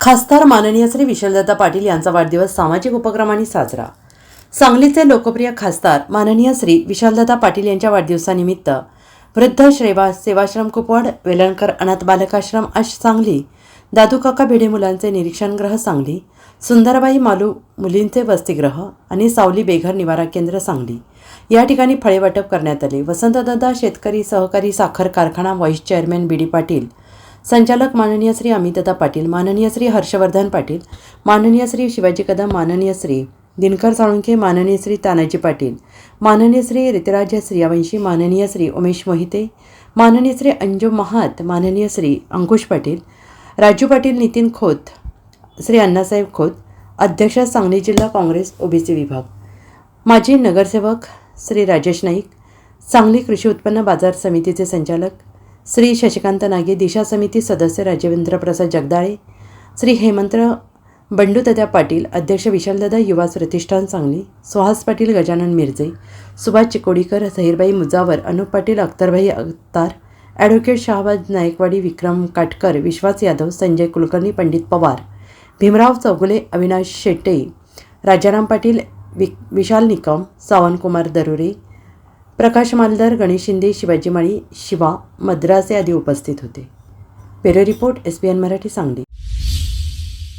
खासदार माननीय श्री विशालदादा पाटील यांचा वाढदिवस सामाजिक उपक्रमांनी साजरा. सांगलीचे लोकप्रिय खासदार माननीय श्री विशालदादा पाटील यांच्या वाढदिवसानिमित्त वृद्ध श्रेवा सेवाश्रम कुपवाड वेलणकर अनाथ बालकाश्रम आश सांगली दादू काका भिडे मुलांचे निरीक्षणगृह सांगली सुंदरबाई मालू मुलींचे वसतिगृह आणि सावली बेघर निवारा केंद्र सांगली. या ठिकाणी फळे वाटप करण्यात आले. वसंतदादा शेतकरी सहकारी साखर कारखाना vice chairman B D Patil संचालक माननीय श्री अमितदा पाटील माननीय श्री हर्षवर्धन पाटील माननीय श्री शिवाजी कदम माननीय श्री दिनकर साळुंखे माननीय श्री तानाजी पाटील माननीय श्री ऋतराज श्रियावंशी माननीय श्री उमेश मोहिते माननीय श्री अंजू महात माननीय श्री अंकुश पाटील राजू पाटील नितीन खोत श्री अण्णासाहेब खोत अध्यक्ष सांगली जिल्हा काँग्रेस ओबीसी विभाग. माजी नगरसेवक श्री राजेश नाईक सांगली कृषी उत्पन्न बाजार समितीचे संचालक श्री शशिकांत नागे दिशा समिती सदस्य राजेंद्र प्रसाद जगदाळे श्री हेमंत बंडूदादा पाटील अध्यक्ष विशालदादा युवा प्रतिष्ठान सांगली सुहास पाटील गजानन मिरजे सुभाष चिकोडीकर झहीरबाई मुजावर अनुप पाटील अख्तरभाई अख्तार ॲडव्होकेट शहाबाज नायकवाडी विक्रम काटकर विश्वास यादव संजय कुलकर्णी पंडित पवार भीमराव चौगुले अविनाश शेट्टे राजाराम पाटील वि विशाल निकम सावनकुमार दरोरे प्रकाश मालदार गणेश शिंदे शिवाजी माळी शिवा मद्रासे आदी उपस्थित होते. पेरो report S B N Marathi Sangli.